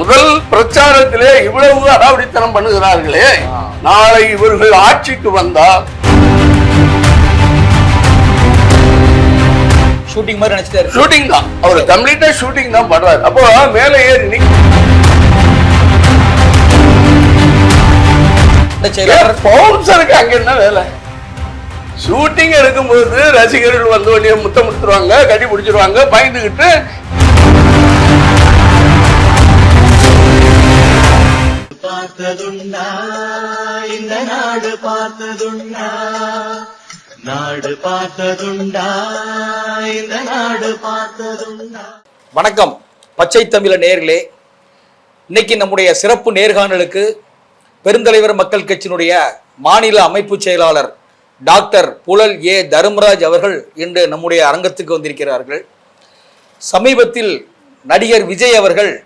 முதல் பிரச்சாரத்திலே இவ்வளவு அடாவடித்தனம் பண்ணுகிறார்களே. நாளை இவர்கள் ஆட்சிக்கு வந்தால். ஷூட்டிங் மாதிரி நினைச்சிட்டாரு. ஷூட்டிங் தான். அவர் கம்ப்ளீட்டா ஷூட்டிங் தான் பண்றாரு. அப்போ மேல ஏறி பவுன்சருக்கு அங்க என்ன வேலை? ஷூட்டிங் எடுக்கும்போது ரசிகர்கள் வந்து உடனே முத்தம் கொடுத்துருவாங்க கட்டி பிடிச்சிருவாங்க பயந்துகிட்டு பார்த்ததுண்டா. இந்த நாடு பார்த்ததுண்டா. நாடு பார்த்ததுண்டா. இந்த நாடு பார்த்ததுண்டா. வணக்கம். பச்சை தமிழ நேர்களே இன்னைக்கு நம்முடைய சிறப்பு நேர்காணலுக்கு பெருந்தலைவர் மக்கள் கட்சியினுடைய மாநில அமைப்பு செயலாளர் டாக்டர் புழல் ஏ. தர்மராஜ் அவர்கள் இன்று நம்முடைய அரங்கத்துக்கு வந்திருக்கிறார்கள். சமீபத்தில் நடிகர் விஜய் அவர்கள்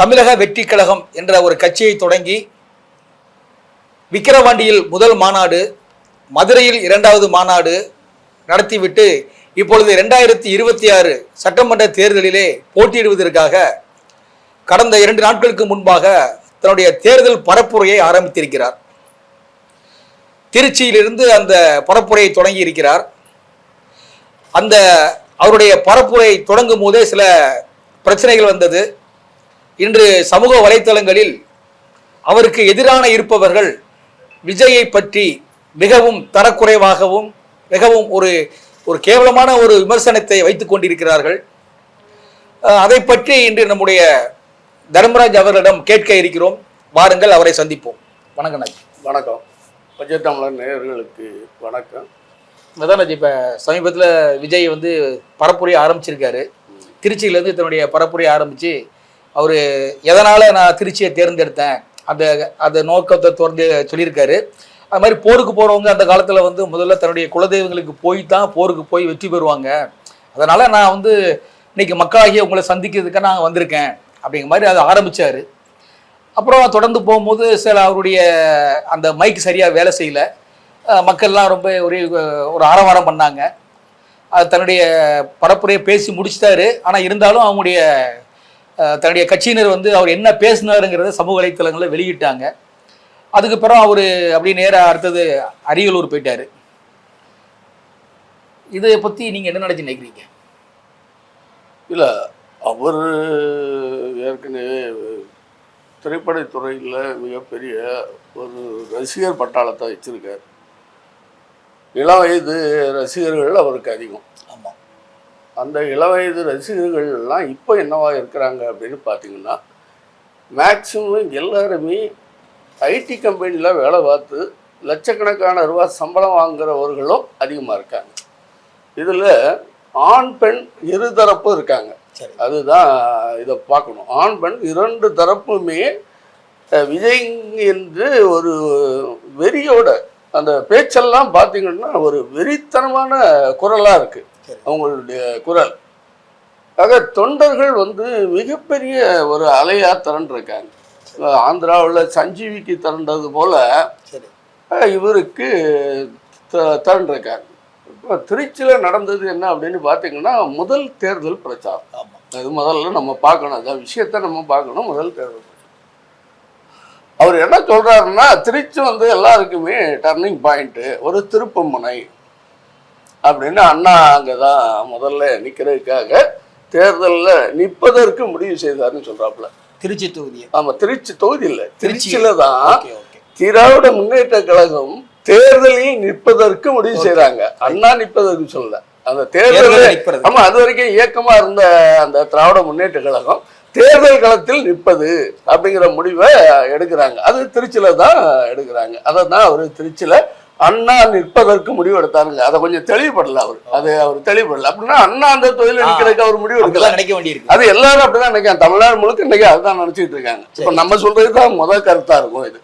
தமிழக வெற்றி கழகம் என்ற ஒரு கட்சியை தொடங்கி விக்கிரவாண்டியில் முதல் மாநாடு மதுரையில் இரண்டாவது மாநாடு நடத்திவிட்டு இப்பொழுது இரண்டாயிரத்தி இருபத்தி ஆறு சட்டமன்ற தேர்தலிலே போட்டியிடுவதற்காக கடந்த இரண்டு நாட்களுக்கு முன்பாக தன்னுடைய தேர்தல் பரப்புரையை ஆரம்பித்திருக்கிறார். திருச்சியிலிருந்து அந்த பரப்புரையை தொடங்கி இருக்கிறார் அந்த அவருடைய பரப்புரை தொடங்கும் போதே சில பிரச்சனைகள் வந்தது. இன்று சமூக வலைத்தளங்களில் அவருக்கு எதிரான இருப்பவர்கள் விஜயை பற்றி மிகவும் தரக்குறைவாகவும் மிகவும் ஒரு ஒரு கேவலமான ஒரு விமர்சனத்தை வைத்துக் கொண்டிருக்கிறார்கள். அதை பற்றி இன்று நம்முடைய தர்மராஜ் அவர்களிடம் கேட்க இருக்கிறோம். வாருங்கள் அவரை சந்திப்போம். வணக்கம் நாஜி. வணக்கம். பஞ்சத்தமிழர் நேயர்களுக்கு வணக்கம். அதான் நாஜி இப்போ சமீபத்தில் விஜய் வந்து பரப்புரையை ஆரம்பிச்சிருக்காரு. திருச்சியிலேருந்து தன்னுடைய பரப்புரையை ஆரம்பித்து அவர் எதனால் நான் திருச்சியை தேர்ந்தெடுத்தேன்? அந்த அந்த நோக்கத்தை தொடர்ந்து சொல்லியிருக்காரு. அது மாதிரி போருக்கு போகிறவங்க அந்த காலத்தில் வந்து முதல்ல தன்னுடைய குலதெய்வங்களுக்கு போய் தான் போருக்கு போய் வெற்றி பெறுவாங்க. அதனால் நான் வந்து இன்னைக்கு மக்களாகிய உங்களை சந்திக்கிறதுக்காக நான் வந்திருக்கேன் அப்படிங்கிற மாதிரி அதை ஆரம்பித்தார் அப்புறம் தொடர்ந்து போகும்போது சில அவருடைய அந்த மைக் சரியாக வேலை செய்யலை. மக்கள்லாம் ரொம்ப ஒரே ஒரு ஆரவாரம் பண்ணாங்க. அது தன்னுடைய பரப்புரையை பேசி முடிச்சிட்டாரு. ஆனால் இருந்தாலும் அவங்களுடைய தன்னுடைய கட்சியினர் வந்து அவர் என்ன பேசினாருங்கிறத சமூக வலைத்தளங்களில் வெளியிட்டாங்க. அதுக்கு பிறகு அவர் அப்படியே நேராக அடுத்தது அரியலூர் போயிட்டார். இதை பற்றி நீங்கள் என்ன நினச்சி நினைக்கிறீங்க? இல்லை அவர் ஏற்கனவே திரைப்படத்துறையில் மிகப்பெரிய ஒரு ரசிகர் பட்டாளத்தை வச்சுருக்கார். இளம் வயது ரசிகர்கள் அவருக்கு அதிகம். அந்த இளவயது ரசிகர்கள் எல்லாம் இப்போ என்னவா இருக்கிறாங்க அப்படின்னு பார்த்தீங்கன்னா மேக்சிமம் எல்லாருமே ஐடி கம்பெனியில் வேலை பார்த்து லட்சக்கணக்கான ரூபா சம்பளம் வாங்குறவர்களும் அதிகமாக இருக்காங்க. இதில் ஆண் பெண் இருதரப்பும் இருக்காங்க. சரி. அதுதான் இதை பார்க்கணும். ஆண் பெண் இரண்டு தரப்புமே விஜய் என்று ஒரு வெறியோட அந்த பேச்செல்லாம் பார்த்தீங்கன்னா ஒரு வெறித்தனமான குரலாக இருக்கு. சரி. அவங்களுடைய குரல். ஆக தொண்டர்கள் வந்து மிகப்பெரிய ஒரு அலையா திரண்டிருக்காங்க. ஆந்திராவில் சஞ்சீவிக்கு திரண்டது போல இவருக்கு திரண்டிருக்காங்க. இப்போ திருச்சியில் நடந்தது என்ன அப்படின்னு பார்த்தீங்கன்னா முதல் தேர்தல் பிரச்சாரம். அது முதல்ல நம்ம பார்க்கணும். அதான் விஷயத்த நம்ம பார்க்கணும் முதல் தேர்தல் அவர் என்ன சொல்றாருன்னா திருச்சி வந்து எல்லாருக்குமே டர்னிங் பாயிண்ட் ஒரு திருப்பு முனை. அப்படின்னு அண்ணா அங்கதான் முதல்ல நிக்கிறதுக்காக தேர்தல்ல நிற்பதற்கு முடிவு செய்தாருன்னு சொல்றாப்புல. திருச்சி தொகுதியை. ஆமா திருச்சி தொகுதி இல்ல திருச்சி. திருச்சியில தான் திராவிட முன்னேற்ற கழகம் தேர்தலில் நிற்பதற்கு முடிவு செய்றாங்க. அண்ணா நிற்பதற்கு சொல்ல அந்த தேர்தலில் தேர்தல் நிற்பது. ஆமா அது வரைக்கும் இயக்கமா இருந்த அந்த திராவிட முன்னேற்ற கழகம் தேர்தல் களத்தில் நிற்பது அப்படிங்கிற முடிவை எடுக்கிறாங்க. அது திருச்சியில தான் எடுக்கிறாங்க. அதை தான் அவர் திருச்சியில அண்ணா நிற்பதற்கு முடிவு எடுத்தாருங்க. அதை கொஞ்சம் தெளிவுபடல அவர். அது அவர் தெளிவுபடல அப்படின்னா அண்ணா அந்த தொழில நிக்கிறதுக்கு அவர் முடிவு எடுக்கல. நினைக்க வேண்டியிருக்கு. அது எல்லாரும் அப்படிதான் நினைக்கிறாங்க. தமிழ்நாடு முழுக்க இன்னைக்கு அதுதான் நினைச்சிட்டு இருக்காங்க. இப்ப நம்ம சொல்றது தான் முதல் கருத்தா இருக்கும் இது.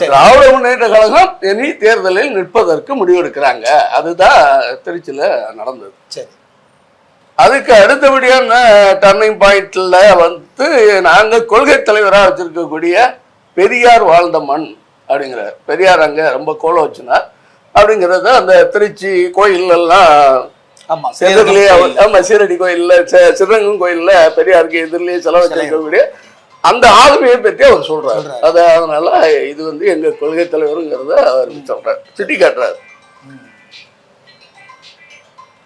திராவிட முன்னேற்ற கழகம் இனி தேர்தலில் நிற்பதற்கு முடிவெடுக்கிறாங்க அதுதான் திருச்சியில நடந்தது. சரி. அதுக்கு அடுத்தபடியான டர்னிங் பாயிண்ட்ல வந்து நாங்க கொள்கை தலைவராக வச்சிருக்கக்கூடிய பெரியார் வாழ்ந்த மண். அப்படிங்கிற பெரியார் அங்க ரொம்ப கோலம் வச்சினார் அப்படிங்கிறத அந்த திருச்சி கோயில் எல்லாம் ஆமா எதிரிலேயே சேலம் அவர்- ஆமா சீரடி கோயில்ல சி- சிவகங்கை கோயில்ல பெரியாருக்கு எதிரிலேயே செலவு வச்சிருக்கக்கூடிய அந்த ஆளுமையை பற்றி அவர் சொல்றாரு. அது அதனால இது வந்து எங்க கொள்கை தலைவருங்கிறத அவர் சொல்றாரு. சுட்டி காட்டுறாரு.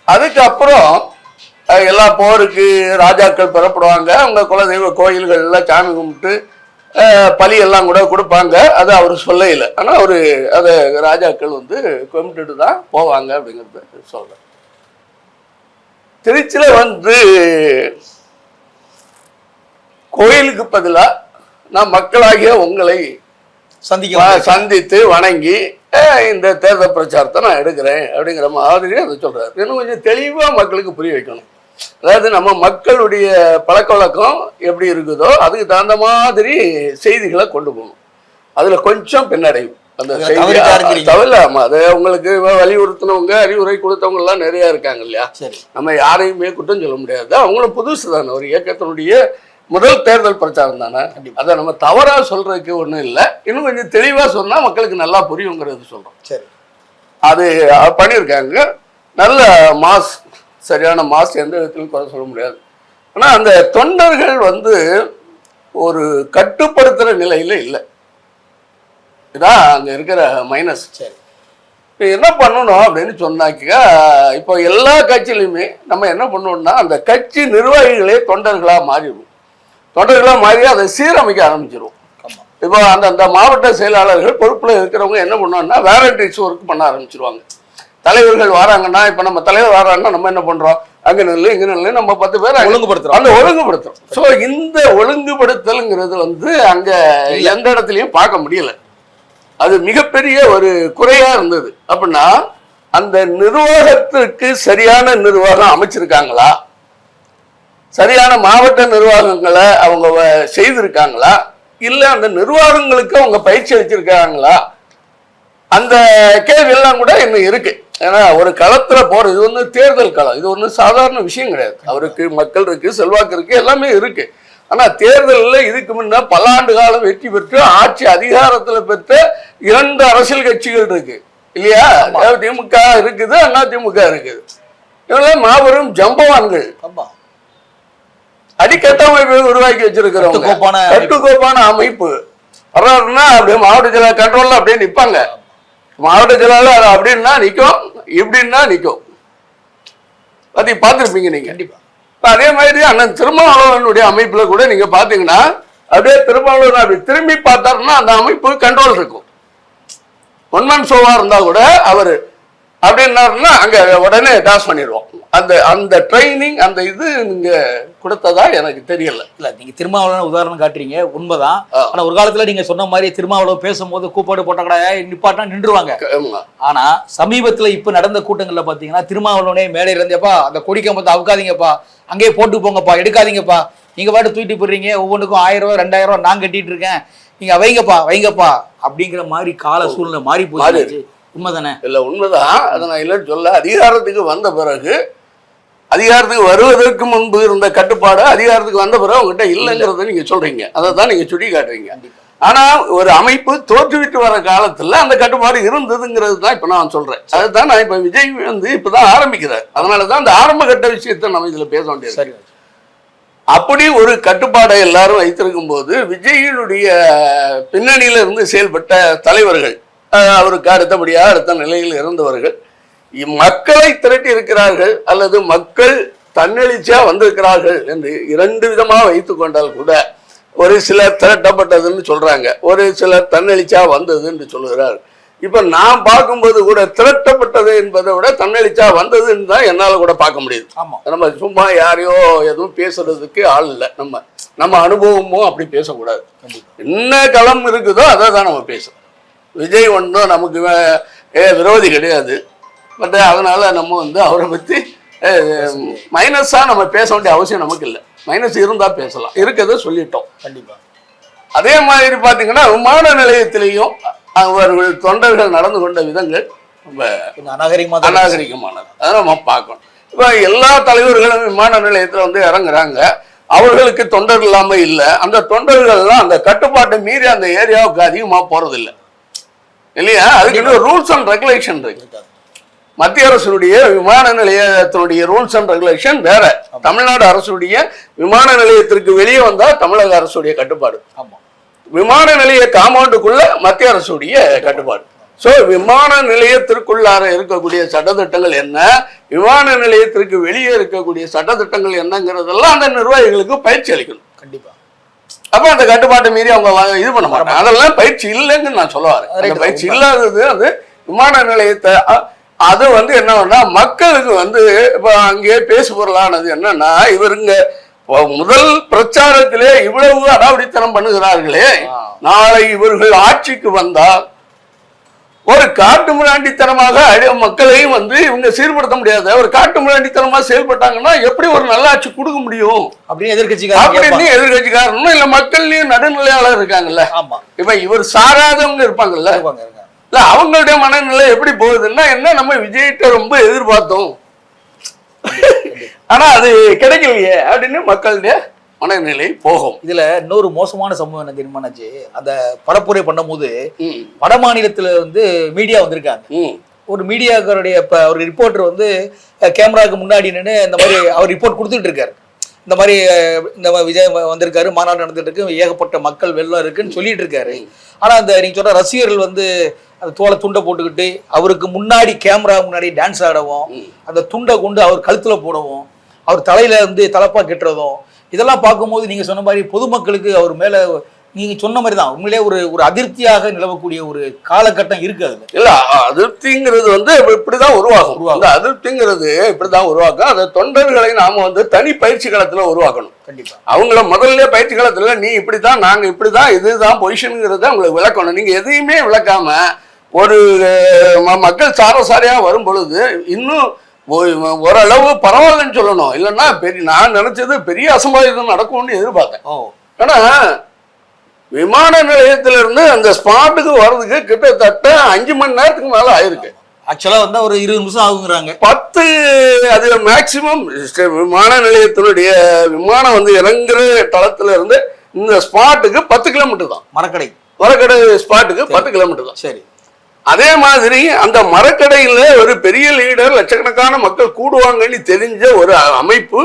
அதுக்கப்புறம் எல்லா போருக்கு ராஜாக்கள் பெறப்படுவாங்க. அவங்க குலதெய்வ கோயில்கள்ல சாமி கும்பிட்டு அஹ், பலி எல்லாம் கூட கொடுப்பாங்க. அது அவர் சொல்லல ஆனா அவரு அதை ராஜாக்கள் வந்து கும்பிட்டுட்டு தான் போவாங்க அப்படிங்கிறத சொல்றாரு திருச்சியில வந்து கோயிலுக்கு பதிலா நான் மக்களாகிய உங்களை சந்திக்க சந்தித்து வணங்கி இந்த தேர்தல் பிரச்சாரத்தை நான் எடுக்கிறேன். அப்படிங்கிற மாதிரி அதை சொல்றாரு. இன்னும் கொஞ்சம் தெளிவா மக்களுக்கு புரிய வைக்கணும். அதாவது நம்ம மக்களுடைய பழக்க வழக்கம் எப்படி இருக்குதோ அதுக்கு தகுந்த மாதிரி செய்திகளை கொண்டு போகணும். அதுல கொஞ்சம் பின்னடைவு. அந்த செய்தி. தவிர ஆமா அதை உங்களுக்கு வலியுறுத்தினவங்க அறிவுரை கொடுத்தவங்க எல்லாம் நிறைய இருக்காங்க இல்லையா? நம்ம யாரையுமே குற்றம் சொல்ல முடியாது. அவங்களும் புதுசு தானே. ஒரு இயக்கத்தினுடைய முதல் தேர்தல் பிரச்சாரம் தானே. அதை நம்ம தவறா சொல்றதுக்கு ஒண்ணும் இல்லை. இன்னும் கொஞ்சம் தெளிவா சொன்னா மக்களுக்கு நல்லா புரியுங்கிறது சொல்றோம். சரி. அது பண்ணியிருக்காங்க. நல்ல மாஸ் சரியான மாஸ் எந்த விதத்திலும் குறை சொல்ல முடியாது. ஆனா அந்த தொண்டர்கள் வந்து ஒரு கட்டுப்படுத்துற நிலையில இல்லை. இதான் அங்க இருக்கிற மைனஸ் சரி. இப்போ என்ன பண்ணணும் அப்படின்னு சொன்னாக்க இப்போ எல்லா கட்சியிலையுமே நம்ம என்ன பண்ணணும்னா அந்த கட்சி நிர்வாகிகளே தொண்டர்களா மாறிடும் தொண்டர்களா மாறி அதை சீரமைக்க ஆரம்பிச்சிடும் இப்போ அந்த அந்த மாவட்ட செயலாளர்கள் பொறுப்புல இருக்கிறவங்க என்ன பண்ணுவாங்கன்னா வேலண்டிஸ் ஒர்க் பண்ண ஆரம்பிச்சிருவாங்க. தலைவர்கள் வராங்கன்னா இப்போ நம்ம தலைவர் வராங்கன்னா நம்ம என்ன பண்றோம்? அங்க நில்லு இங்க நில்லு நம்ம பத்து பேர் ஒழுங்குபடுத்துறோம். அந்த ஒழுங்குபடுத்துறோம். ஸோ இந்த ஒழுங்குபடுத்தல்ங்கிறது வந்து அங்க எந்த இடத்துலயும் பார்க்க முடியல. அது மிகப்பெரிய ஒரு குறையா இருந்தது. அப்படின்னா அந்த நிர்வாகத்திற்கு சரியான நிர்வாகம் அமைச்சிருக்காங்களா? சரியான மாவட்ட நிர்வாகங்களை அவங்க செய்திருக்காங்களா? இல்ல அந்த நிர்வாகங்களுக்கு அவங்க பயிற்சி அளிச்சிருக்காங்களா? அந்த கேள்வி எல்லாம் கூட இன்னும் இருக்கு. ஏன்னா ஒரு களத்துல போறது இது ஒண்ணு தேர்தல் களம். இது ஒண்ணு சாதாரண விஷயம் கிடையாது. அவருக்கு மக்கள் இருக்கு செல்வாக்கு இருக்கு எல்லாமே இருக்கு. ஆனா தேர்தல்ல இதுக்கு முன்ன பல ஆண்டு காலம் வெற்றி பெற்று ஆட்சி அதிகாரத்துல பெற்ற இரண்டு அரசியல் கட்சிகள் இருக்கு. இல்லையா? திமுக இருக்குது அண்ணா திமுக இருக்குது. இவங்கெல்லாம் மாபெரும் ஜம்பவான்கள். அடிக்கட்டமைப்பை உருவாக்கி வச்சிருக்கிறவங்க. கட்டுக்கோப்பான அமைப்பு. வர்றாருன்னா அப்படியே மாவட்ட கண்ட்ரோல்ல அப்படியே நிப்பாங்க. மாவட்ட செயலாளர் அப்படின்னா நிக்கும் இப்படின்னா நிக்கும். அதை பார்த்துருப்பீங்க நீங்க. கண்டிப்பா. அதே மாதிரி அண்ணன் திருமாவளவனுடைய அமைப்புல கூட நீங்க பாத்தீங்கன்னா அப்படியே திருமாவளவன் அப்படி திரும்பி பார்த்தாருன்னா அந்த அமைப்பு கண்ட்ரோல் இருக்கும். ஒன்மன் ஷோவா இருந்தா கூட அவர் அப்படின்னாருன்னா அங்க உடனே டாஸ் பண்ணிடுவோம் அந்த அந்த ட்ரைனிங் அந்த இது நீங்க கொடுத்ததா எனக்கு தெரியல. இல்ல நீங்க திருமாவளவன் உதாரணம் காட்டுறீங்க உண்மைதான். ஆ. ஆனா ஒரு காலத்துல நீங்க சொன்ன மாதிரி திருமாவளவன் பேசும்போது கூப்பாடு போட்ட கூட நிப்பாட்டா நின்றுவாங்க ஆமா. ஆனா சமீபத்துல இப்ப நடந்த கூட்டங்கள்ல பாத்தீங்கன்னா திருமாவளவனே மேடையில இருந்தேப்பா அந்த கொடி கம்பத்தை அவுக்காதீங்கப்பா அங்கேயே போட்டு போங்கப்பா எடுக்காதீங்கப்பா நீங்க பாட்டு தூக்கிட்டு போடுறீங்க ஒவ்வொன்றுக்கும் ஆயிரம் ரூபாய் ரெண்டாயிரம் ரூபாய் நான் கட்டிட்டு இருக்கேன் நீங்க வைங்கப்பா வைங்கப்பா அப்படிங்கிற மாதிரி கால சூழ்நிலை மாறி போச்சு. உண்மைதானே? இல்ல உண்மைதான் அதை நான் இல்லைன்னு சொல்ல. அதிகாரத்துக்கு வந்த பிறகு அதிகாரத்துக்கு வருவதற்கு முன்பு இருந்த கட்டுப்பாடு அதிகாரத்துக்கு வந்த பிறகு உங்ககிட்ட இல்லைங்கிறத நீங்க சொல்றீங்க. அதை தான் நீங்க சுட்டி காட்டுறீங்க ஆனா ஒரு அமைப்பு தோற்றுவிட்டு வர காலத்துல அந்த கட்டுப்பாடு இருந்ததுங்கிறது தான் இப்ப நான் சொல்றேன். அதுதான் நான் இப்ப விஜய் வந்து இப்பதான் ஆரம்பிக்கிறார். அதனாலதான் அந்த ஆரம்ப கட்ட விஷயத்தை நம்ம இதுல பேச வேண்டியது சரி அப்படி ஒரு கட்டுப்பாடை எல்லாரும் வைத்திருக்கும் போது விஜயினுடைய பின்னணியில இருந்து செயல்பட்ட தலைவர்கள் அவருக்கு அடுத்தபடியாக அடுத்த நிலையில் இருந்தவர்கள் மக்களை திரட்டி இருக்கிறார்கள் அல்லது மக்கள் தன்னெழுச்சியா வந்திருக்கிறார்கள் என்று இரண்டு விதமா வைத்துக் கொண்டால் கூட ஒரு சிலர் திரட்டப்பட்டதுன்னு சொல்றாங்க ஒரு சிலர் தன்னெழுச்சியா வந்தது என்று சொல்லுகிறார். இப்ப நான் பார்க்கும்போது கூட திரட்டப்பட்டது என்பதை விட தன்னெழுச்சியா வந்ததுன்னு தான் என்னால கூட பார்க்க முடியுது. ஆமா. நம்ம சும்மா யாரையோ எதுவும் பேசுறதுக்கு ஆள் இல்லை. நம்ம நம்ம அனுபவமும் அப்படி பேசக்கூடாது. என்ன களம் இருக்குதோ அதை தான் நம்ம பேசுறோம். விஜய் ஒன்றும் நமக்கு விரோதி கிடையாது. பட் அதனால நம்ம வந்து அவரை பற்றி மைனஸாக நம்ம பேச வேண்டிய அவசியம் நமக்கு இல்லை. மைனஸ் இருந்தால் பேசலாம். இருக்கிறத சொல்லிட்டோம். கண்டிப்பா. அதே மாதிரி பார்த்தீங்கன்னா விமான நிலையத்திலையும் அவர்கள் தொண்டர்கள் நடந்து கொண்ட விதங்கள் ரொம்ப கொஞ்சம் அநாகரிகமா தான் அநாகரிகமானது. அதை நம்ம பார்க்கணும். இப்போ எல்லா தலைவர்களும் விமான நிலையத்தில் வந்து இறங்குறாங்க. அவர்களுக்கு தொண்டர் இல்லாம இல்லை. அந்த தொண்டர்கள்லாம் அந்த கட்டுப்பாட்டை மீறி அந்த ஏரியாவுக்கு அதிகமாக போறது இல்ல இல்லையா? அதுக்கு ரூல்ஸ் அண்ட் ரெகுலேஷன் இருக்கு. மத்திய அரசுடைய விமான நிலையத்தினுடைய ரூல்ஸ் அண்ட் ரெகுலேஷன் வேற. தமிழ்நாடு அரசுடைய விமான நிலையத்திற்கு வெளியே வந்தா தமிழக அரசுடைய கட்டுப்பாடு. ஆமா. விமான நிலைய காம்பவுண்டுக்குள்ள மத்திய அரசுடைய கட்டுப்பாடு. சோ விமான நிலையத்திற்குள்ளார இருக்கக்கூடிய சட்டத்திட்டங்கள் என்ன? விமான நிலையத்திற்கு வெளியே இருக்கக்கூடிய சட்டத்திட்டங்கள் என்னங்கிறதெல்லாம் அந்த நிர்வாகிகளுக்கு பயிற்சி அளிக்கணும். கண்டிப்பா. அப்ப அந்த கட்டுப்பாட்டை மீறி அவங்க இது பண்ண மாட்டாங்க அதெல்லாம் பயிற்சி இல்லைன்னு நான் சொல்ல வரேன் அந்த Right. பயிற்சி இல்லாதது அது விமான நிலையத்தை அது வந்து என்னன்னா மக்களுக்கு வந்து இப்ப அங்கே பேசு பொருளானது என்னன்னா இவருங்க முதல் பிரச்சாரத்திலே இவ்வளவு அடாவடித்தனம் பண்ணுகிறார்களே. நாளை இவர்கள் ஆட்சிக்கு வந்தால் ஒரு காட்டு மிராண்டித்தனமாக மக்களையும் வந்து இவங்க சீர்படுத்த முடியாது. ஒரு காட்டு மிராண்டித்தனமா செயல்பட்டாங்கன்னா எப்படி ஒரு நல்ல ஆட்சி கொடுக்க முடியும்? அப்படின்னு எதிர்கட்சிக்காரங்க அப்படின்னு கேட்பாங்க. எதிர்கட்சிக்காரனும் இல்ல மக்கள்லயும் நடுநிலையாளர் இருக்காங்கல்ல? ஆமா. இப்ப இவர் சாராதவங்க இருப்பாங்கல்ல. இல்ல அவங்களுடைய மனநிலை எப்படி போகுதுன்னா என்ன நம்ம விஜய்கிட்ட ரொம்ப எதிர்பார்த்தோம்? ஆனா அது கிடைக்கலையே அப்படின்னு மக்களுடைய மனநிலை போகும். இதுல இன்னொரு மோசமான சம்பவம் என்ன தெரியுமாச்சு அந்த பரப்புரை பண்ணும்போது வட மாநிலத்துல வந்து மீடியா வந்திருக்காங்க. ஒரு மீடியாக்காருடைய இப்ப ஒரு ரிப்போர்ட்டர் வந்து கேமராவுக்கு முன்னாடி நின்று இந்த மாதிரி அவர் ரிப்போர்ட் கொடுத்துட்டு இருக்காரு. இந்த மாதிரி இந்த விஜய் வந்திருக்காரு மாநாடு நடந்துட்டு இருக்கு ஏகப்பட்ட மக்கள் வெள்ளம் இருக்குன்னு சொல்லிட்டு இருக்காரு. ஆனா அந்த நீங்க சொல்ற ரசிகர்கள் வந்து அந்த தோலை துண்டை போட்டுக்கிட்டு அவருக்கு முன்னாடி கேமரா முன்னாடி டான்ஸ் ஆடவும் அந்த துண்டை கொண்டு அவர் கழுத்துல போடவும் அவர் தலையில வந்து தலப்பா கட்டுறதும் இதெல்லாம் பார்க்கும்போது நீங்க சொன்ன மாதிரி பொதுமக்களுக்கு அவர் மேல நீங்க சொன்ன மாதிரி தான் உண்மையிலே ஒரு ஒரு அதிருப்தியாக நிலவக்கூடிய ஒரு காலகட்டம் இருக்கு அதுல. இல்ல அதிருப்திங்கிறது வந்து இப்ப- இப்படிதான் உருவாகும். இந்த அதிருப்திங்கிறது இப்படிதான் உருவாக்கும் அந்த தொண்டர்களை நாம வந்து தனி பயிற்சி களத்துல உருவாக்கணும். கண்டிப்பா. அவங்கள முதல்ல பயிற்சி காலத்துல நீ இப்படிதான் நாங்க இப்படிதான் இதுதான் பொசிஷனுங்கிறத உங்களுக்கு விளக்கணும். நீங்க எதையுமே விளக்காம ஒரு மக்கள் சாரசாரியா வரும் பொழுது இன்னும் ஓரளவு பரவாயில்லன்னு சொல்லணும். இல்லைன்னா பெரிய நான் நினைச்சது பெரிய அசம்பாவிதம் நடக்கும்னு எதிர்பார்த்தேன். ஆனா விமான நிலையத்துல இருந்து அந்த ஸ்பாட்டுக்கு வர்றதுக்கு கிட்டத்தட்ட அஞ்சு மணி நேரத்துக்கு மேல ஆயிருக்கு. ஆக்சுவலா வந்து ஒரு இருபது நிமிஷம் ஆகுங்கிறாங்க. பத்து அது மேக்சிமம் விமான நிலையத்தினுடைய விமானம் வந்து இறங்குற தளத்துல இருந்து இந்த ஸ்பாட்டுக்கு பத்து கிலோமீட்டர் தான். மரக்கடை. மரக்கடை ஸ்பாட்டுக்கு பத்து கிலோமீட்டர் தான். சரி. அதே மாதிரி அந்த மரக்கடையில் ஒரு பெரிய லீடர் லட்சக்கணக்கான மக்கள் கூடுவாங்கன்னு தெரிஞ்ச ஒரு அமைப்பு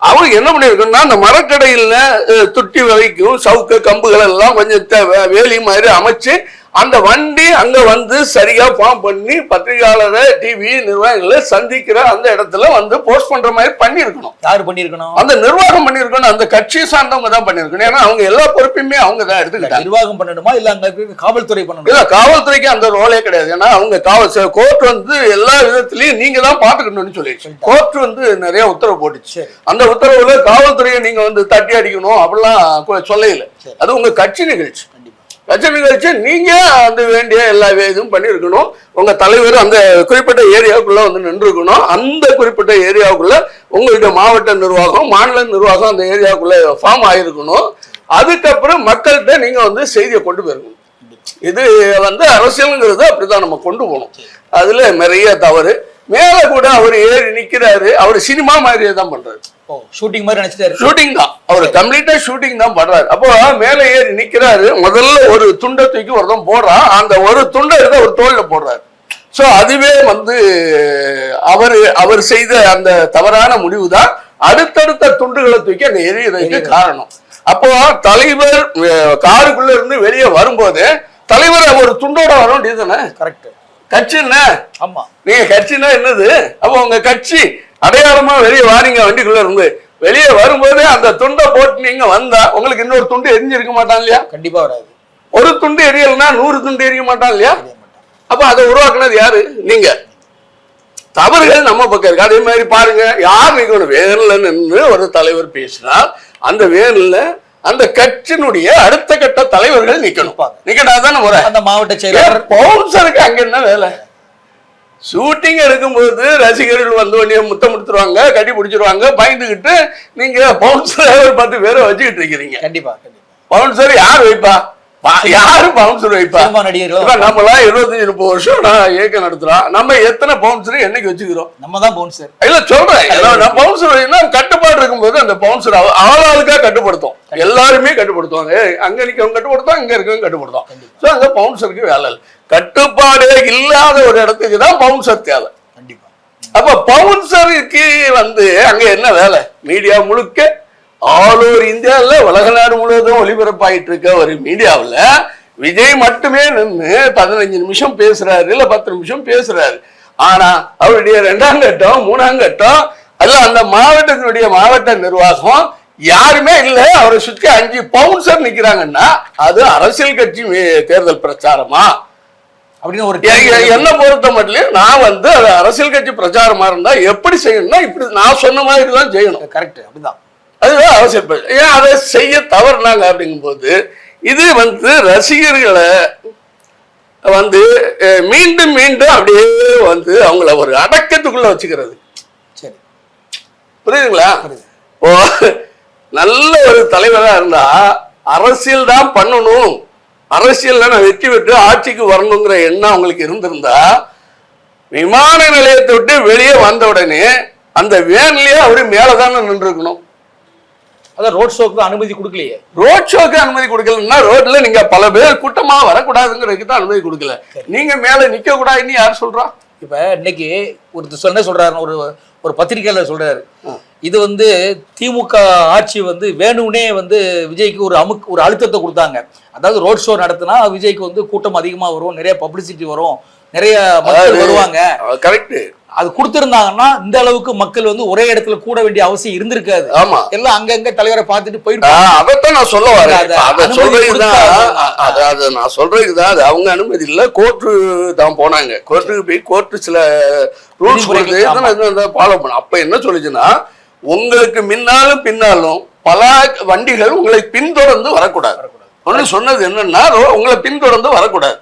அவர் என்ன பண்ணிருக்குன்னா அந்த மரக்கடையில துட்டி தொட்டி வரைக்கும் சவுக்கு கம்புகள் எல்லாம் கொஞ்சம் வேலி மாதிரி அமைச்சு அந்த வண்டி அங்க வந்து சரியா ஃபார்ம் பண்ணி பத்திரிகையாளரை டிவி நிர்வாகிகளை சந்திக்கிற அந்த இடத்துல வந்து போஸ்ட் பண்ற மாதிரி பண்ணியிருக்கணும். யாரு பண்ணிருக்கணும் அந்த நிர்வாகம் பண்ணியிருக்கணும். அந்த கட்சியை சார்ந்தவங்க தான் பண்ணியிருக்கணும். ஏன்னா அவங்க எல்லா பொறுப்பையுமே அவங்க தான் எடுத்துக்கிட்டாங்க. நிர்வாகம் பண்ணணுமா? இல்ல அங்க காவல்துறை பண்ணணுமா? இல்ல காவல்துறைக்கு அந்த ரோலே கிடையாது. ஏன்னா அவங்க காவல் கோர்ட் வந்து எல்லா விதத்திலயும் நீங்க தான் பாத்துக்கணும்னு சொல்லிடுச்சு. கோர்ட் வந்து நிறைய உத்தரவு போட்டுச்சு. அந்த உத்தரவுல காவல்துறையை நீங்க வந்து தட்டி அடிக்கணும் அப்படிலாம் சொல்லல. அது உங்க கட்சி நிகழ்ச்சி. கண்டிப்பா கட்சி நிகழ்ச்சி நீங்க அந்த வேண்டிய எல்லா இதுவும் பண்ணியிருக்கணும். உங்க தலைவர் அந்த குறிப்பிட்ட ஏரியாவுக்குள்ள வந்து நின்றுருக்கணும். அந்த குறிப்பிட்ட ஏரியாவுக்குள்ள உங்களுடைய மாவட்ட நிர்வாகம் மாநில நிர்வாகம் அந்த ஏரியாவுக்குள்ள ஃபார்ம் ஆயிருக்கணும். அதுக்கப்புறம் மக்கள்கிட்ட நீங்க வந்து செய்தியை கொண்டு போயிருக்கணும். இது வந்து அரசியலுங்கிறது அப்படிதான் நம்ம கொண்டு போகணும். அதுல நிறைய தவறு. மேல கூட அவர் ஏறி நிக்கிறாரு. அவர் சினிமா மாதிரியே தான் பண்றாரு. ஷூட்டிங் மாதிரி நினைச்சிட்டாரு ஷூட்டிங் தான். அவர் கம்ப்ளீட்டா ஷூட்டிங் தான் பண்றாரு. அப்போ மேல ஏறி நிக்கிறாரு. முதல்ல ஒரு துண்டை தூக்கி ஒருத்தன் போடுறான். அந்த ஒரு துண்டை எடுத்து ஒரு தோல்ல போடுறாரு. சோ அதுவே வந்து அவர் அவர் செய்த அந்த தவறான முடிவு தான் அடுத்தடுத்த துண்டுகளை தூக்கி அங்க எரியறதுக்கு காரணம். அப்போ தலைவர் காருக்குள்ள இருந்து வெளியே வரும்போது தலைவர் ஒரு துண்டோட வர வேண்டியதுதானே கரெக்ட் கட்சி என்ன? ஆமா. நீங்க கட்சினா என்னது? அப்போ உங்க கட்சி அடையாளமா வெளியே வாரீங்க வண்டிக்குள்ள இருந்து. வெளியே வரும்போதே அந்த துண்டை போட்டு நீங்க வந்தா உங்களுக்கு இன்னொரு துண்டு எரிஞ்சிருக்க மாட்டான் இல்லையா? கண்டிப்பா வராது. ஒரு துண்டு எரியலைன்னா நூறு துண்டு எரிய மாட்டான் இல்லையா? அப்ப அதை உருவாக்குனது யாரு? நீங்க. தவறுகள் நம்ம பக்கம் இருக்கு. அதே மாதிரி பாருங்க யார் நிக்கணும் வேன்ல நின்று ஒரு தலைவர் பேசினால் அந்த வேன்ல அந்த கட்சியினுடைய அடுத்த கட்ட தலைவர்கள் நிக்கணும். நிக்கட்டாதான முறை? அந்த மாவட்ட செயலாளர் பவுன்சருக்கு அங்க என்ன வேலை? ஷூட்டிங் எடுக்கும்போது ரசிகர்கள் வந்து உடனே முத்தம் கொடுத்துருவாங்க கட்டி பிடிச்சிருவாங்க பயந்துகிட்டு நீங்க பவுன்சர் பார்த்து வேற வச்சுக்கிட்டு இருக்கிறீங்க. கண்டிப்பா கண்டிப்பா. பவுன்சர் யார் வைப்பா? யாரு பவுன்சர் வைப்பா? நம்மளாம் இருபத்தஞ்சு முப்பது வருஷம் நான் இயக்கம் நடத்துறோம். நம்ம எத்தனை பவுன்சர் என்னைக்கு வச்சுக்கிறோம்? நம்ம தான் பவுன்சர் இல்ல சொல்றேன். நான் பவுன்சர் வைனா கட்டுப்பாடு இருக்கும்போது அந்த பவுன்சர் ஆளாளுக்கா கட்டுப்படுத்தும். எல்லாருமே கட்டுப்படுத்துவாங்க. அங்க நிக்கவங்க கட்டுப்படுத்தும் இங்க இருக்கவங்க கட்டுப்படுத்தும் கண்டிப்பா. சோ அங்க பவுன்சருக்கு வேலை இல்லை. கட்டுப்பாடே இல்லாத ஒரு இடத்துக்கு தான் பவுன்சர் தேவை. அப்ப பவுன்சருக்கு வந்து அங்க என்ன வேலை? மீடியா முழுக்க ஆல் ஓவர் இந்தியாவில் உலக நாடு முழுவதும் ஒளிபரப்பாயிட்டு இருக்க ஒரு மீடியாவில் விஜய் மட்டுமே நின்று பதினஞ்சு நிமிஷம் பேசுறாரு இல்ல பத்து நிமிஷம் பேசுறாரு. ஆனா அவருடைய ரெண்டாம் கட்டம் மூணாம் கட்டம் அல்ல அந்த மாவட்டத்தினுடைய மாவட்ட நிர்வாகம் யாருமே இல்ல. அவரை சுத்தி அஞ்சு பவுன்சர் நிக்கிறாங்கன்னா அது அரசியல் கட்சி தேர்தல் பிரச்சாரமா? அப்படின்னு ஒரு என்ன பொறுத்த மட்டும் நான் வந்து அது அரசியல் கட்சி பிரச்சாரமா இருந்தா எப்படி செய்யணும்னா இப்படி நான் சொன்ன மாதிரி தான் செய்யணும். கரெக்ட் அப்படிதான். அதுதான் அவசியம். ஏன் அதை செய்ய தவறுனாங்க அப்படிங்கும்போது இது வந்து ரசிகர்களை வந்து மீண்டும் மீண்டும் அப்படியே வந்து அவங்கள ஒரு அடக்கத்துக்குள்ள வச்சுக்கிறது. சரி. புரியுதுங்களா? புரியுது. ஓ நல்ல ஒரு தலைவரா இருந்தா அரசியல் தான் பண்ணணும். அரசியல்ல நான் வெற்றி பெற்று ஆட்சிக்கு வரணுங்கிற எண்ணம் அவங்களுக்கு இருந்திருந்தா விமான நிலையத்தை விட்டு வெளியே வந்த உடனே அந்த வேன்லயே அவரு மேலதானே நின்று இருக்கணும் அதான் ரோட் ஷோக்கு அனுமதி கொடுக்கலையே. ரோட் ஷோக்கு அனுமதி கொடுக்கலன்னா ரோட்ல நீங்க பல பேர் கூட்டமா வரக்கூடாதுங்கிறதுக்கு தான் அனுமதி கொடுக்கல. நீங்க மேல நிக்க கூடாதுன்னு யார் சொல்றா? இப்ப இன்னைக்கு ஒருத்தர் சொன்ன சொல்றாரு ஒரு ஒரு பத்திரிக்கையாளர் சொல்றாரு. இது வந்து திமுக ஆட்சி வந்து வேணும்னே வந்து விஜய்க்கு ஒரு அமுக்கு ஒரு அழுத்தத்தை கொடுத்தாங்க. அதாவது ரோட் ஷோ நடத்தினா விஜய்க்கு வந்து கூட்டம் அதிகமா வரும் நிறைய பப்ளிசிட்டி வரும் நிறைய மக்கள் வருவாங்க. கரெக்ட் அது கொடுத்திருந்தாங்கன்னா இந்த அளவுக்கு மக்கள் வந்து ஒரே இடத்துல கூட வேண்டிய அவசியம் இருந்திருக்காது. ஆமா. எல்லாம் அங்கங்க தலைவரை பார்த்துட்டு போயிருப்பாங்க. அதைத்தான் நான் சொல்ல வரேன். அத இப்ப அத நான் சொல்றதுக்குதான் அது அவங்க அனுமதி இல்ல. கோர்ட்டு தான் போனாங்க. கோர்ட்டுக்கு போய் கோர்ட்டு சில ரூல்ஸ் கொடுத்து ஃபாலோ பண்ண. அப்ப என்ன சொல்லுச்சுன்னா உங்களுக்கு முன்னாலும் பின்னாலும் பல வண்டிகள் உங்களை பின்தொடர்ந்து வரக்கூடாது. ஒண்ணு சொன்னது என்னன்னா உங்களை பின்தொடர்ந்து வரக்கூடாது.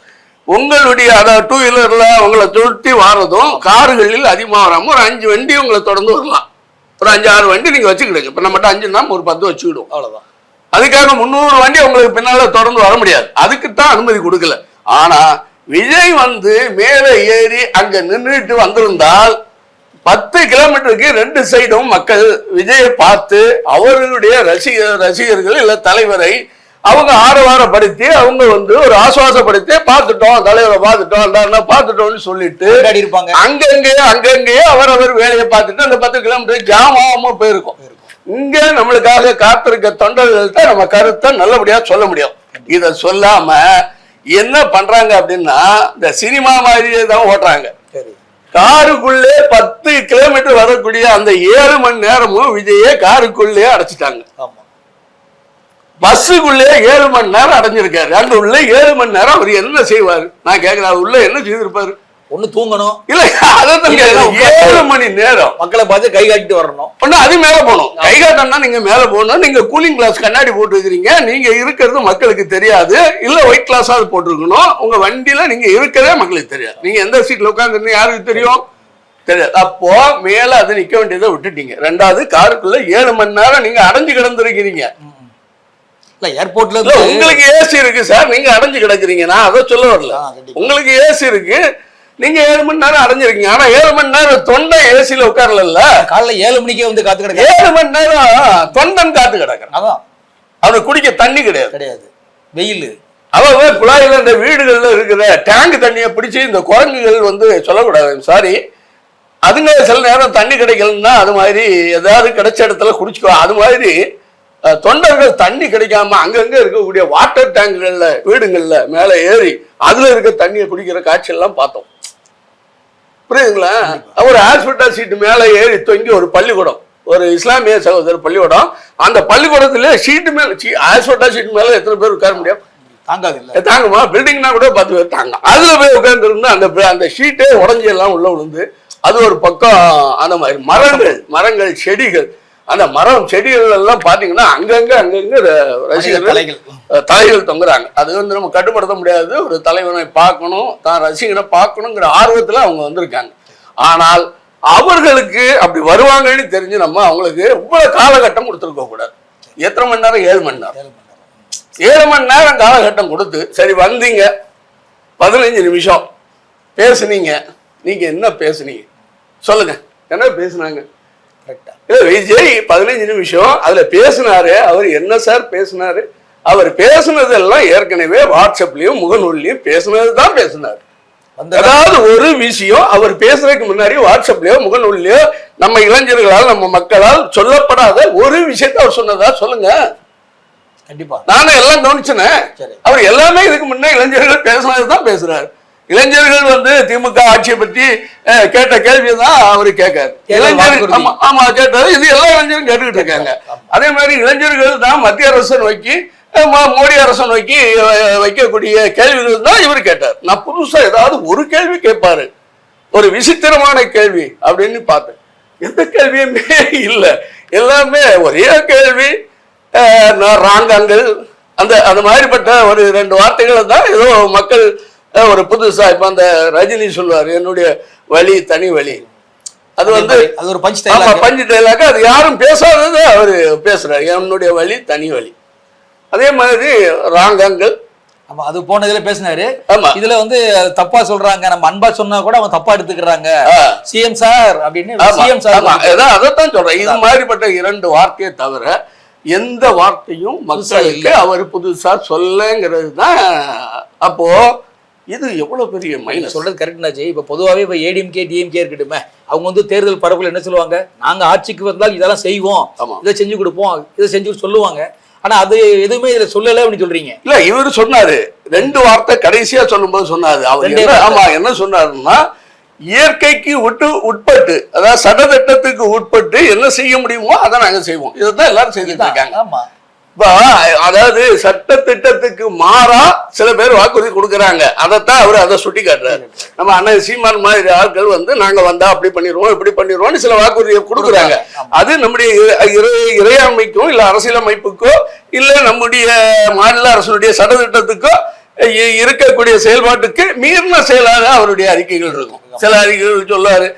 உங்களுடைய அதாவது டூ வீலர்ல உங்களை தொட்டி வாரதும் கார்களில் அதிகமாக வராம ஒரு அஞ்சு வண்டி உங்களை தொடர்ந்து வரலாம். ஒரு அஞ்சு ஆறு வண்டி நீங்க வச்சுக்கிடுங்க. இப்ப நம்மகிட்ட அஞ்சுன்னா ஒரு பத்து வச்சுக்கிடுவோம். அவ்வளவுதான். அதுக்காக முந்நூறு வண்டி உங்களுக்கு பின்னால தொடர்ந்து வர முடியாது. அதுக்கு தான் அனுமதி கொடுக்கல. ஆனா விஜய் வந்து மேலே ஏறி அங்க நின்றுட்டு வந்திருந்தால் பத்து கிலோமீட்டருக்கு ரெண்டு சைடும் மக்கள் விஜயை பார்த்து அவர்களுடைய ரசிக ரசிகர்கள் இல்ல தலைவரை அவங்க ஆரவாரப்படுத்தி அவங்க வந்து ஒரு ஆசுவாசப்படுத்தி பார்த்துட்டோம் தலைவரை பார்த்துட்டோம் பார்த்துட்டோம்னு சொல்லிட்டு இருப்பாங்க. அங்கங்கே அங்கங்கே அவரவர் வேலையை பார்த்துட்டு அந்த பத்து கிலோமீட்டர் ஜாம் ஆகாம போயிருக்கும். இங்க நம்மளுக்காக காத்திருக்க தொண்டர்கள்ட்ட நம்ம கருத்தை நல்லபடியா சொல்ல முடியும். இத சொல்லாம என்ன பண்றாங்க அப்படின்னா இந்த சினிமா மாதிரியே தான் ஓட்டுறாங்க. சரி. காருக்குள்ளே பத்து கிலோமீட்டர் வரக்கூடிய அந்த ஏழு மணி நேரமும் விஜயே காருக்குள்ளே அடைச்சிட்டாங்க. பஸ்ஸுக்குள்ளே ஏழு மணி நேரம் அடைஞ்சிருக்காரு. அங்க உள்ள ஏழு மணி நேரம் அவர் என்ன செய்வாரு? நான் கேட்கிறேன் அவர் உள்ள என்ன செய்திருப்பாரு? ஒண்ணு தூங்கணும். இல்ல அதான். ஏழு மணி நேரம். மக்களை பார்த்து கை காட்டிட்டு வரணும். ஒண்ணு அது மேல போகணும். கை காட்டம்னா நீங்க மேல போகணும். நீங்க கூலிங் கிளாஸ் கண்ணாடி போட்டு இருக்கிறீங்க நீங்க இருக்கிறது மக்களுக்கு தெரியாது. இல்ல ஒயிட் கிளாஸாவது போட்டிருக்கணும். உங்க வண்டியில நீங்க இருக்கிறதே மக்களுக்கு தெரியாது. நீங்க எந்த சீட்ல உட்காந்துருந்தீங்க யாருக்கு தெரியும்? தெரியாது. அப்போ மேல அது நிக்க வேண்டியதை விட்டுட்டீங்க. ரெண்டாவது காருக்குள்ள ஏழு மணி நேரம் நீங்க அடைஞ்சு கிடந்திருக்கிறீங்க. இல்ல ஏர்போர்ட்ல இருந்து உங்களுக்கு ஏசி இருக்கு சார் நீங்க அடைஞ்சு கிடக்குறீங்க. நான் அதை சொல்ல வரல. உங்களுக்கு ஏசி இருக்கு. நீங்க ஏழு மணி நேரம் அடைஞ்சிருக்கீங்க. ஆனா ஏழு மணி நேரம் தொண்டை ஏசில உட்காரல காலைல ஏழு மணிக்கே வந்து காத்து கிடக்க. ஏழு மணி நேரம் தொண்டன் காத்து கிடக்குறான். அதான். அவனுக்கு குடிக்க தண்ணி கிடையாது. கிடையாது. வெயில். அவன் குழாயில இந்த வீடுகள்ல இருக்கிற டேங்க் தண்ணியை பிடிச்சு இந்த குரங்குகள் வந்து சொல்லக்கூடாது. சாரி அதுங்க சில நேரம் தண்ணி கிடைக்கலன்னா அது மாதிரி ஏதாவது கிடைச்ச இடத்துல குடிச்சுக்கோ. அது மாதிரி தொண்டர்கள் தண்ணி கிடைக்காம அங்கங்க இருக்கக்கூடிய வாட்டர் டேங்குகள்ல வீடுகள்ல மேல ஏறி அதுல இருக்க தண்ணியை குடிக்கிற காட்சியெல்லாம் பார்த்தோம். புரியுதுங்களா? ஒரு ஹாஸ்பிட்டல் சீட்டு மேல ஏறி தொங்கி ஒரு பள்ளிக்கூடம். ஒரு இஸ்லாமிய சகோதரர் பள்ளிக்கூடம். அந்த பள்ளிக்கூடத்துல சீட்டு மேல ஹாஸ்பிட்டல் சீட்டு மேல எத்தனை பேர் உட்கார முடியும்? தாங்காது இல்ல தாங்குமா? பில்டிங்னா கூட பத்து பேர் தாங்க அதுல போய் உட்கார்ந்து இருந்தா அந்த அந்த ஷீட்டே உடஞ்சி எல்லாம் உள்ள விழுந்து அது ஒரு பக்கம் அந்த மாதிரி மரங்கள் மரங்கள் செடிகள் அந்த மரம் செடிகள் எல்லாம் பாத்தீங்கன்னா அங்கங்க அங்கங்க ரசிகர்கள் தலைகள். தொங்குறாங்க. அது வந்து நம்ம கட்டுப்படுத்த முடியாது. ஒரு தலைவனை பார்க்கணும் தான் ரசிகனை பார்க்கணுங்கிற ஆர்வத்துல அவங்க வந்திருக்காங்க. ஆனால் அவர்களுக்கு அப்படி வருவாங்கன்னு தெரிஞ்சு நம்ம அவங்களுக்கு இவ்வளவு காலகட்டம் கொடுத்துருக்க கூடாது. எத்தனை மணி நேரம் ஏழு மணி நேரம்? ஏழு மணி நேரம். ஏழு மணி நேரம் காலகட்டம் கொடுத்து சரி வந்தீங்க. பதினஞ்சு நிமிஷம். பேசுனீங்க. நீங்க என்ன பேசுனீங்க? சொல்லுங்க. என்ன பேசுனாங்க? கரெக்டா. விஜய் பதினஞ்சு நிமிஷம் அதுல பேசினாரு. அவர் என்ன சார் பேசினாரு? அவர் பேசுனதெல்லாம் ஏற்கனவே வாட்ஸ்அப்லயும் முகநூல்லையும் பேசுனது தான் பேசினாரு அதாவது ஒரு விஷயம் அவர் பேசுறதுக்கு முன்னாடி வாட்ஸ்அப்லயோ முகநூல்லையோ நம்ம இளைஞர்களால் நம்ம மக்களால் சொல்லப்படாத ஒரு விஷயத்த அவர் சொன்னதா சொல்லுங்க. கண்டிப்பா. நானும் எல்லாம் கவனிச்சனே. சரி. அவர் எல்லாமே இதுக்கு முன்னே இளைஞர்கள் பேசினதுதான் பேசுறாரு. இளைஞர்கள் வந்து திமுக ஆட்சியை பற்றி கேட்ட கேள்வியை தான் அவரு கேட்காரு. கேள்வி இளைஞர்கள் வாக்குறுதி. ஆமா கேட்டாரு. இது எல்லா இளைஞரும் கேட்டுக்கிட்டு இருக்காங்க. அதே மாதிரி இளைஞர்கள் தான் மத்திய அரசை நோக்கி மோடி அரசை நோக்கி வைக்கக்கூடிய கேள்விகள் தான் இவர் கேட்டார். நான் புதுசா ஏதாவது ஒரு கேள்வி கேட்பாரு. ஒரு விசித்திரமான கேள்வி அப்படின்னு பார்த்தேன். எந்த கேள்வியுமே இல்லை. எல்லாமே ஒரே கேள்வி. ராங்கங்கள். அந்த அந்த மாதிரிப்பட்ட ஒரு ரெண்டு வார்த்தைகளை தான் ஏதோ மக்கள் ஒரு புதுசா இப்ப அந்த ரஜினி சொல்லுவார் என்னுடைய வழி தனி வழி அது வந்து அது ஒரு பஞ்ச் பஞ்சு டைலாக் அது யாரும் பேசாதது அவரு பேசுறாரு. என்னுடைய வழி தனி வழி அதே மாதிரி ராங்கங்கள் ஆமா அது போன இதுல பேசினாரு. ஆமா. இதுல வந்து தப்பா சொல்றாங்க. நம்ம அன்பா சொன்னா கூட அவங்க தப்பா எடுத்துக்கிறாங்க. சிஎம் சார் அப்படின்னு சிஎம் சார் அதான் அதைத்தான் சொல்றேன். இது மாதிரிப்பட்ட இரண்டு வார்த்தையை தவிர எந்த வார்த்தையும் மக்களுக்கு அவர் புதுசா சொல்லங்கிறது தான் அப்போ இது எவ்வளவு பெரிய மைனஸ் சொல்றது கரெக்ட் நாச்சு இப்ப பொதுவாவே இப்ப ஏடிஎம்கே டிஎம்கே இருக்கட்டுமே. அவங்க வந்து தேர்தல் பரப்புல என்ன சொல்லுவாங்க? நாங்க ஆட்சிக்கு வந்தால் இதெல்லாம் செய்வோம். இதை செஞ்சு கொடுப்போம். இதை செஞ்சு சொல்லுவாங்க. ஆனா அது எதுவுமே இதுல சொல்லல அப்படின்னு சொல்றீங்க. இல்ல இவர் சொன்னாரு. ரெண்டு வார்த்தை கடைசியா சொல்லும்போது சொன்னாரு. அவர் என்ன. ஆமா என்ன சொன்னாருன்னா இயற்கைக்கு விட்டு உட்பட்டு அதாவது சட்டத்திட்டத்துக்கு உட்பட்டு என்ன செய்ய முடியுமோ அதை நாங்க செய்வோம். இதைத்தான் எல்லாரும் செய்துட்டு இருக்காங்க. ஆமா. அதாவது சட்ட திட்டத்துக்கு மாறா சில பேர் வாக்குறுதி கொடுக்கறாங்க. அதைத்தான் அவர் அதை சுட்டி காட்டுறாரு நம்ம அண்ணன் சீமான் மாதிரி ஆட்கள் வந்து நாங்க வந்தா அப்படி பண்ணிடுவோம் இப்படி பண்ணிடுவோம்னு சில வாக்குறுதியை கொடுக்குறாங்க. அது நம்முடைய இறை- இறை- இறையாண்மைக்கும் இல்ல அரசியலமைப்புக்கோ இல்ல நம்முடைய மாநில அரசுடைய சட்டத்திட்டத்துக்கோ இ- இருக்கக்கூடிய செயல்பாட்டுக்கு மீறின செயலாக அவருடைய அறிக்கைகள் இருக்கும். சில அறிக்கைகள்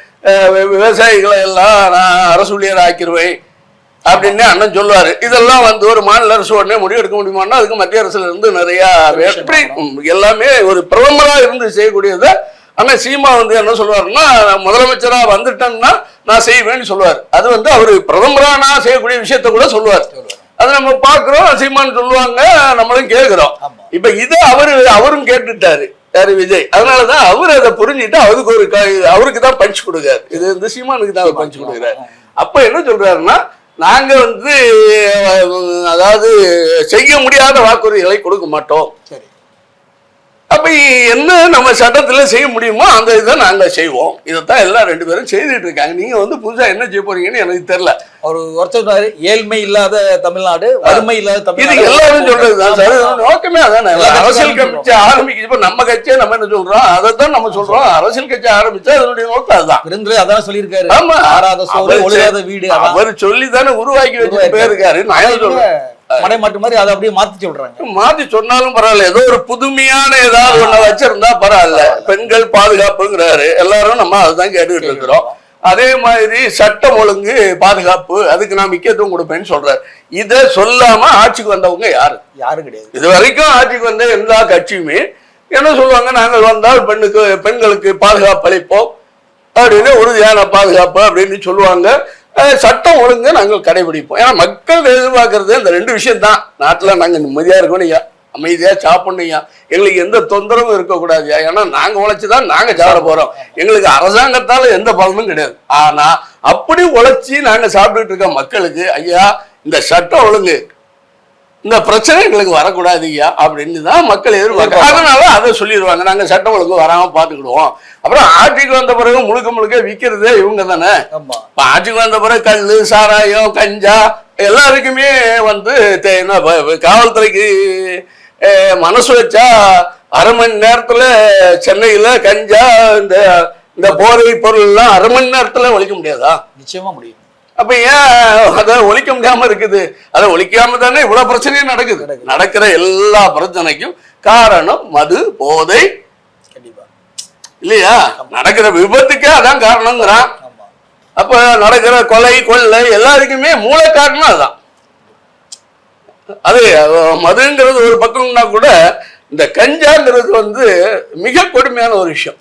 வி- விவசாயிகளை எல்லாம் நான் அரசு ஊழியர் ஆக்கிருவேன் அப்படின்னு அண்ணன் சொல்லுவாரு. இதெல்லாம் வந்து ஒரு மாநில அரசு உடனே முடிவு எடுக்க முடியுமான்னா அதுக்கு மத்திய அரசுல இருந்து நிறைய எப்படி எல்லாமே ஒரு பிரதமரா இருந்து செய்யக்கூடியதை அண்ணன் சீமா வந்து என்ன சொல்லுவாருன்னா நான் முதலமைச்சரா வந்துட்டேன்னா நான் செய்வேன்னு சொல்லுவார். அது வந்து அவர் பிரதமரா நான் செய்யக்கூடிய விஷயத்த கூட சொல்லுவார். அது நம்ம பாக்குறோம் சீமான்னு சொல்லுவாங்க நம்மளும் கேட்கிறோம். இப்ப இது அவரு அவரும் கேட்டுட்டாரு யாரு விஜய். அதனாலதான் அவர் அதை புரிஞ்சுட்டு அவருக்கு ஒரு அவருக்கு தான் பஞ்ச் கொடுக்காரு இது வந்து சீமானுக்கு தான் பஞ்ச் கொடுக்குறாரு. அப்ப என்ன சொல்றாருன்னா நாங்க வந்து அதாவது செய்ய முடியாத வாக்குறுதிகளை கொடுக்க மாட்டோம். சரி. அப்ப என்ன நம்ம சட்டத்துல செய்ய முடியுமோ அந்த இதை நாங்க செய்வோம். இதைத்தான் எல்லாம் ரெண்டு பேரும் செய்துட்டு இருக்காங்க. நீங்க வந்து புதுசா என்ன செய்ய போறீங்கன்னு எனக்கு தெரியல. அவர் ஒருத்தர் ஏழ்மை இல்லாத தமிழ்நாடு வறுமை இல்லாத இது தமிழ்நாடு. எல்லாரும் சொல்றதுதான் சார். இது நோக்கமே அதானே. அரசியல் கட்சி ஆரம்பிக்குது இப்ப நம்ம கட்சியை நம்ம என்ன சொல்றோம்? அதைத்தான் நம்ம சொல்றோம். அரசியல் கட்சி ஆரம்பிச்சா அதனுடைய நோக்கம் அதுதான். விருந்துல அதான் சொல்லியிருக்காரு. ஆமா. ஆறாத சோறு ஒழுகாத வீடு. அவர் சொல்லி தானே உருவாக்கி உருவாக்கி. போயிருக்காரு. நான் சொல்றேன்? மடை மாதிரி அதை அப்படியே மாத்தி சொல்றாங்க மாத்தி சொன்னாலும் பரவாயில்ல. ஏதோ ஒரு புதுமையான ஏதாவது ஒண்ண வச்சிருந்தா பரவாயில்ல. பெண்கள் பாதுகாப்புங்கிறாரு. எல்லாரும் நம்ம அதுதான் கேட்டுக்கிட்டு இருக்கிறோம். அதே மாதிரி சட்டம் ஒழுங்கு பாதுகாப்பு அதுக்கு நான் முக்கியத்துவம் கொடுப்பேன்னு சொல்றாரு. இதை சொல்லாம ஆட்சிக்கு வந்தவங்க யாரு? யாரும் கிடையாது. இது வரைக்கும் ஆட்சிக்கு வந்த எல்லா கட்சியுமே என்ன சொல்லுவாங்க? நாங்கள் வந்தால் பெண்ணுக்கு பெண்களுக்கு பாதுகாப்பு அளிப்போம். அப்படின்னு உறுதியான பாதுகாப்பு அப்படின்னு சொல்லுவாங்க. சட்டம் ஒழுங்கு நாங்கள் கடைபிடிப்போம். ஏன்னா மக்கள் எதிர்பார்க்கறது இந்த ரெண்டு விஷயம் தான் நாட்டில் நாங்கள் நிம்மதியாக இருக்கணும் ஐயா. அமைதியாக சாப்பிடணும் ஐயா. எங்களுக்கு எந்த தொந்தரவும் இருக்கக்கூடாது ஐயா. ஏன்னா நாங்கள் உழைச்சி தான் நாங்கள் சாப்பிட போகிறோம் எங்களுக்கு அரசாங்கத்தால் எந்த பலனும் கிடையாது. ஆனால் அப்படி உழைச்சி நாங்கள் சாப்பிட்டுட்டு இருக்க மக்களுக்கு ஐயா இந்த சட்டம் ஒழுங்கு இந்த பிரச்சனை எங்களுக்கு வரக்கூடாது ஐயா அப்படின்னு தான் மக்கள் எதிர்பார்க்க அதனால அதை சொல்லிடுவாங்க. நாங்க சட்டம் ஒழுங்கு வராம பாத்துக்கிடுவோம் அப்புறம் ஆட்சிக்கு வந்த பிறகு முழுக்க முழுக்க விற்கிறதே இவங்க தானே. இப்ப ஆட்சிக்கு வந்த பிறகு கல்லு சாராயம் கஞ்சா எல்லாருக்குமே வந்து காவல்துறைக்கு மனசு வச்சா அரை மணி நேரத்துல சென்னையில கஞ்சா இந்த இந்த போதை பொருள் எல்லாம் அரை மணி நேரத்துல ஒழிக்க முடியாதா? நிச்சயமா முடியும். அப்ப ஏன் அதை ஒழிக்க முடியாம இருக்குது? அதை ஒழிக்காம தானே இவ்வளவு பிரச்சனையும் நடக்குது. நடக்கிற எல்லா பிரச்சனைக்கும் காரணம் மது போதை. கண்டிப்பா. இல்லையா? நடக்கிற விபத்துக்கே அதான் காரணங்கிறான். அப்ப நடக்கிற கொலை கொள்ளை எல்லாருக்குமே மூல காரணம் அதான் அது மதுங்கிறது ஒரு பக்கம்னா கூட இந்த கஞ்சாங்கிறது வந்து மிக கொடுமையான ஒரு விஷயம்.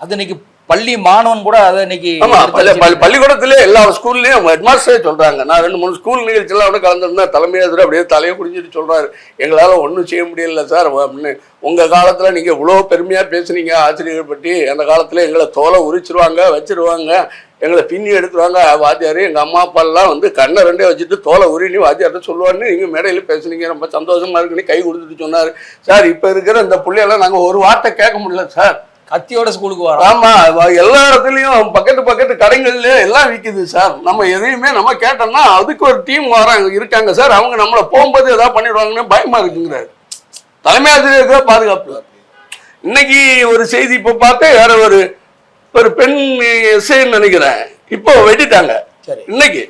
அது இன்னைக்கு பள்ளி மாணவன் கூட அதை இன்னைக்கு பள்ளிக்கூடத்திலே எல்லா ஸ்கூல்லயும் ஹெட்மாஸ்டரே சொல்றாங்க. நான் ரெண்டு மூணு ஸ்கூல் நிகழ்ச்சியெல்லாம் கூட கலந்துருந்தா தலைமை எதிர அப்படியே தலையை குடிஞ்சிட்டு சொல்றாரு. எங்களால ஒண்ணும் செய்ய முடியல சார் அப்படின்னு. உங்க காலத்துல நீங்க இவ்வளவு பெருமையா பேசுனீங்க ஆசிரியர்கள் பற்றி அந்த காலத்துல எங்களை தோலை உரிச்சிருவாங்க வச்சிருவாங்க எங்களை பின்னி எடுத்துருவாங்க வாத்தியார் எங்க அம்மா அப்பா எல்லாம் வந்து கண்ணை ரெண்டே வச்சுட்டு தோலை உரினி வாத்தியார்ட்ட சொல்லுவான்னு நீங்க மேடையில பேசுனீங்க. ரொம்ப சந்தோஷமா இருக்குன்னு கை கொடுத்துட்டு சொன்னாரு. சார் இப்ப இருக்கிற இந்த புள்ளையெல்லாம் நாங்க ஒரு வார்த்தை கேட்க முடியல சார். கத்தியோட ஸ்கூலுக்கு வரோம். ஆமா எல்லா இடத்துலயும் பக்கத்து பக்கத்து கடைகள்ல எல்லாம் விக்குது சார். நம்ம எதையுமே நம்ம கேட்டோம்னா அதுக்கு ஒரு டீம் வராங்க இருக்காங்க சார். அவங்க நம்மள போகும்போது ஏதாவது பண்ணிடுவாங்கன்னு பயமா இருக்குங்கிறாரு. தலைமை ஆசிரியருக்கு பாதுகாப்பு. இன்னைக்கு ஒரு செய்தி இப்ப பார்த்தேன் வேற ஒரு ஒரு பெண் எஸ்ஐன்னு நினைக்கிறேன். இப்போ வெட்டிட்டாங்க. சரி. இன்னைக்கு.